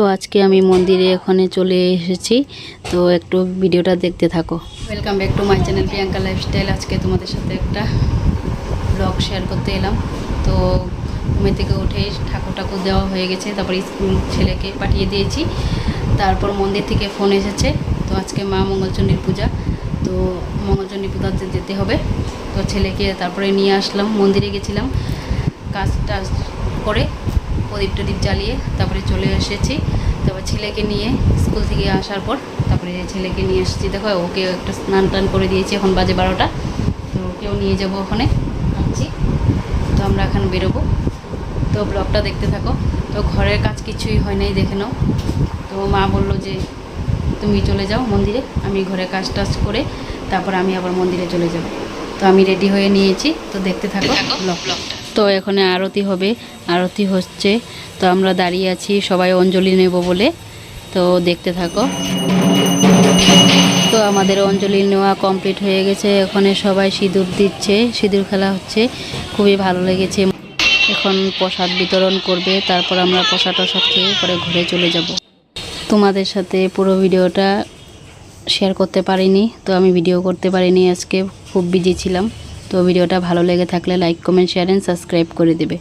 তো আজকে আমি মন্দিরে এখানে চলে এসেছি। তো একটু ভিডিওটা দেখতে থাকো। Welcome back to my channel Priyanka lifestyle আজকে তোমাদের সাথে একটা ব্লগ শেয়ার করতে এলাম। তো ঘুমে থেকে উঠে ঠাকুর ঠাকুর দেওয়া হয়ে গেছে, তারপর স্কুল ছেলেকে পাঠিয়ে দিয়েছি। তারপর মন্দির থেকে ফোন এসেছে। তো আজকে মা মঙ্গলচণ্ডীর পূজা। তো মঙ্গলচণ্ডী পূজাতে যেতে হবে। তো ছেলেকে তারপরে নিয়ে আসলাম। মন্দিরে গেছিলাম। কাজ টাজ করে প্রদীপ টদীপ জ্বালিয়ে তারপরে চলে এসেছি। তারপর ছেলেকে নিয়ে স্কুল থেকে আসার পর তারপরে ছেলেকে নিয়ে এসেছি দেখো ওকে একটা স্নান টান করে দিয়েছি এখন বাজে বারোটা। তো ওকেও নিয়ে যাব ওখানে ভাবছি তো আমরা এখন বেরোবো। তো ব্লগটা দেখতে থাকো। তো ঘরের কাজ কিছুই হয় নাই দেখে নাও। তো মা বলল যে তুমি চলে যাও মন্দিরে আমি ঘরে কাজ টাজ করে তারপর আমি আবার মন্দিরে চলে যাব। তো আমি রেডি হয়ে নিয়েছি। তো দেখতে থাকো ব্লগ ব্লগটা। তো এখানে আরতি হবে। আরতি হচ্ছে। তো আমরা দাঁড়িয়ে আছি, সবাই অঞ্জলি নেব বলে। তো দেখতে থাকো। তো আমাদের অঞ্জলি নেওয়া কমপ্লিট হয়ে গেছে। এখানে সবাই সিঁদুর দিচ্ছে। সিঁদুর খেলা হচ্ছে। খুবই ভালো লেগেছে। এখন প্রসাদ বিতরণ করবে। তারপর আমরা প্রসাদ টসাদ খেয়ে পরে ঘরে চলে যাব। তোমাদের সাথে পুরো ভিডিওটা শেয়ার করতে পারিনি। তো আমি ভিডিও করতে পারিনি। আজকে খুব বিজি ছিলাম। তো ভিডিওটা ভালো লেগে থাকলে like comment share and subscribe করে দেবে।